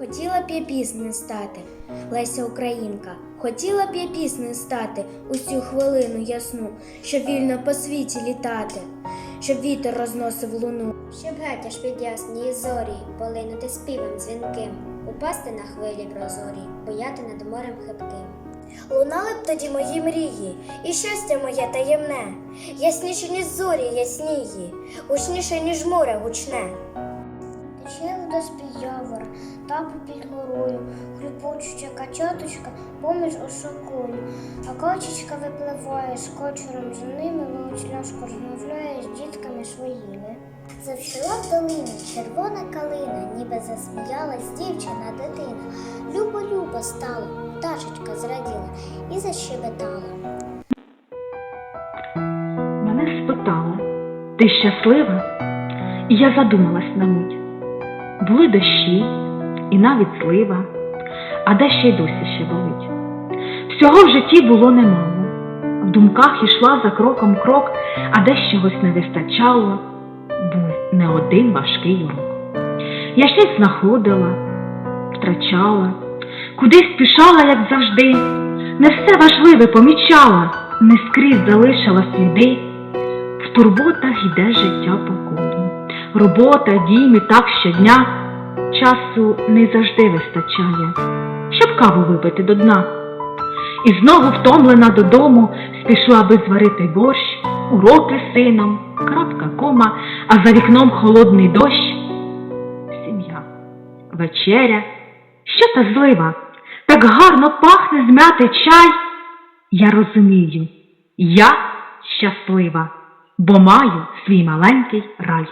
Хотіла б я піснею стати, Леся Українка, хотіла б я піснею стати у цю хвилину ясну, щоб вільно по світі літати, щоб вітер розносив луну. Щоб геть аж під ясні зорі полинути співом дзвінким, упасти на хвилі прозорі, бояти над морем хибким. Лунали б тоді мої мрії, і щастя моє таємне, ясніше, ніж зорі яснії, гучніше, ніж море гучне. Тече водоспій явор, тапу під горою, хлюпочуча качаточка поміж осокою, а качечка випливає з кочуром за ними, молочляшко розмовляє з дітками своїми. Завчила в долині червона калина, ніби засміялась дівчина дитина. Любо-любо стало, пташечка зраділа і защебетала. Мене спитали, ти щаслива? І я задумалась на мить. Були дощі і навіть слива, а де ще й досі ще болить. Всього в житті було немало. В думках ішла за кроком крок, а де чогось не вистачало, був не один важкий урок. Я щось знаходила, втрачала, кудись спішала, як завжди, не все важливе помічала, не скрізь залишила сліди. В турботах йде життя по коду. Робота, дім так щодня. Часу не завжди вистачає, щоб каву випити до дна. І знову втомлена додому, спішу, аби зварити борщ, уроки сином, кратка кома, а за вікном холодний дощ. Сім'я, вечеря, що та злива, так гарно пахне змятий чай. Я розумію, я щаслива, бо маю свій маленький рай.